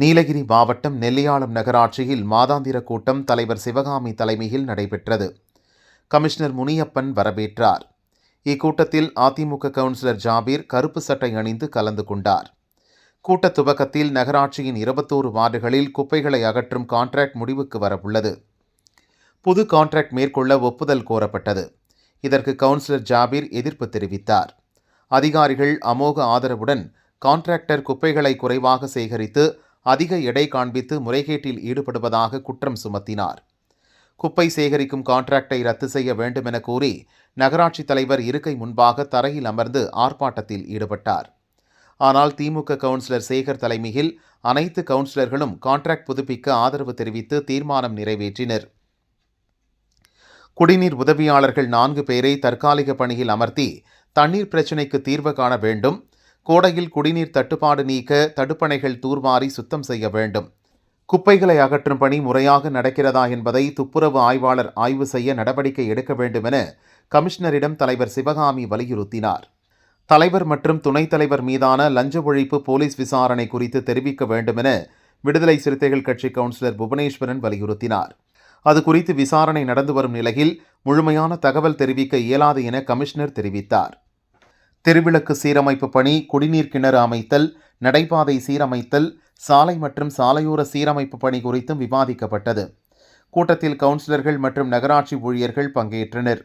நீலகிரி மாவட்டம் நெல்லியாளம் நகராட்சியில் மாதாந்திர கூட்டம் தலைவர் சிவகாமி தலைமையில் நடைபெற்றது. கமிஷனர் முனியப்பன் வரவேற்றார். இக்கூட்டத்தில் அதிமுக கவுன்சிலர் ஜாபீர் கருப்பு சட்டை அணிந்து கலந்து கொண்டார். கூட்ட துவக்கத்தில் நகராட்சியின் இருபத்தோரு வார்டுகளில் குப்பைகளை அகற்றும் கான்ட்ராக்ட் முடிவுக்கு வரவுள்ளது. புது கான்ட்ராக்ட் மேற்கொள்ள ஒப்புதல் கோரப்பட்டது. இதற்கு கவுன்சிலர் ஜாபீர் எதிர்ப்பு தெரிவித்தார். அதிகாரிகள் அமோக ஆதரவுடன் கான்ட்ராக்டர் குப்பைகளை குறைவாக சேகரித்து அதிக எடை காண்பித்து முறைகேட்டில் ஈடுபடுவதாக குற்றம் சுமத்தினார். குப்பை சேகரிக்கும் கான்ட்ராக்டை ரத்து செய்ய வேண்டுமென கூறி நகராட்சி தலைவர் இருக்கை முன்பாக தரையில் அமர்ந்து ஆர்ப்பாட்டத்தில் ஈடுபட்டார். ஆனால் திமுக கவுன்சிலர் சேகர் தலைமையில் அனைத்து கவுன்சிலர்களும் கான்ட்ராக்ட் புதுப்பிக்க ஆதரவு தெரிவித்து தீர்மானம் நிறைவேற்றினர். குடிநீர் உதவியாளர்கள் நான்கு பேரை தற்காலிக பணியில் அமர்த்தி தண்ணீர் பிரச்சினைக்கு தீர்வு காண வேண்டும் கோடையில் குடிநீர் தட்டுப்பாடு நீக்க தடுப்பணைகள் தூர்வாரி சுத்தம் செய்ய வேண்டும். குப்பைகளை அகற்றும் பணி முறையாக நடக்கிறதா என்பதை துப்புரவு ஆய்வாளர் ஆய்வு செய்ய நடவடிக்கை எடுக்க வேண்டும் என கமிஷனரிடம் தலைவர் சிவகாமி வலியுறுத்தினார். தலைவர் மற்றும் துணைத் தலைவர் மீதான லஞ்ச ஒழிப்பு போலீஸ் விசாரணை குறித்து தெரிவிக்க வேண்டும் என விடுதலை சிறுத்தைகள் கட்சி கவுன்சிலர் புவனேஸ்வரன் வலியுறுத்தினார். அது குறித்து விசாரணை நடந்து வரும் நிலையில் முழுமையான தகவல் தெரிவிக்க இயலாது என கமிஷனர் தெரிவித்தார். தெருவிளக்கு சீரமைப்பு பணி குடிநீர் கிணறு அமைத்தல் நடைபாதை சீரமைத்தல் சாலை மற்றும் சாலையோர சீரமைப்பு பணி குறித்தும் விவாதிக்கப்பட்டது. கூட்டத்தில் கவுன்சிலர்கள் மற்றும் நகராட்சி ஊழியர்கள் பங்கேற்றனர்.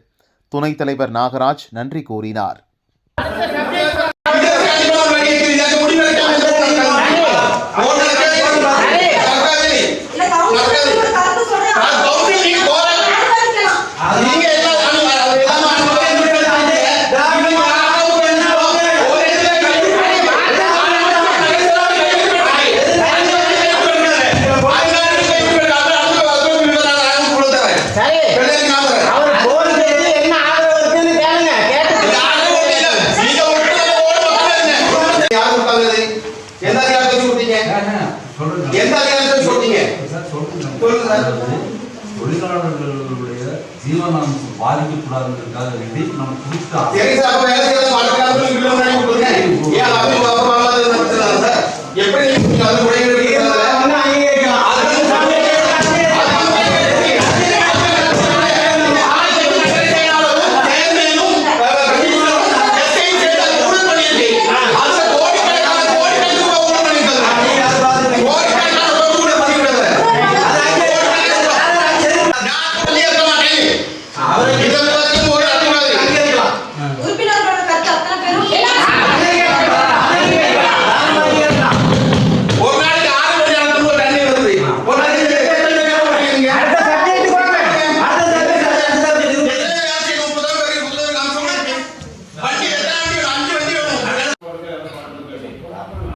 துணைத் தலைவர் நாகராஜ் நன்றி கூறினார். தொழிலாளர்களுடைய ஜீவனம் பாதிக்கக்கூடாதுன்றதுக்காக வேண்டி நம்ம குறித்த எப்படி Él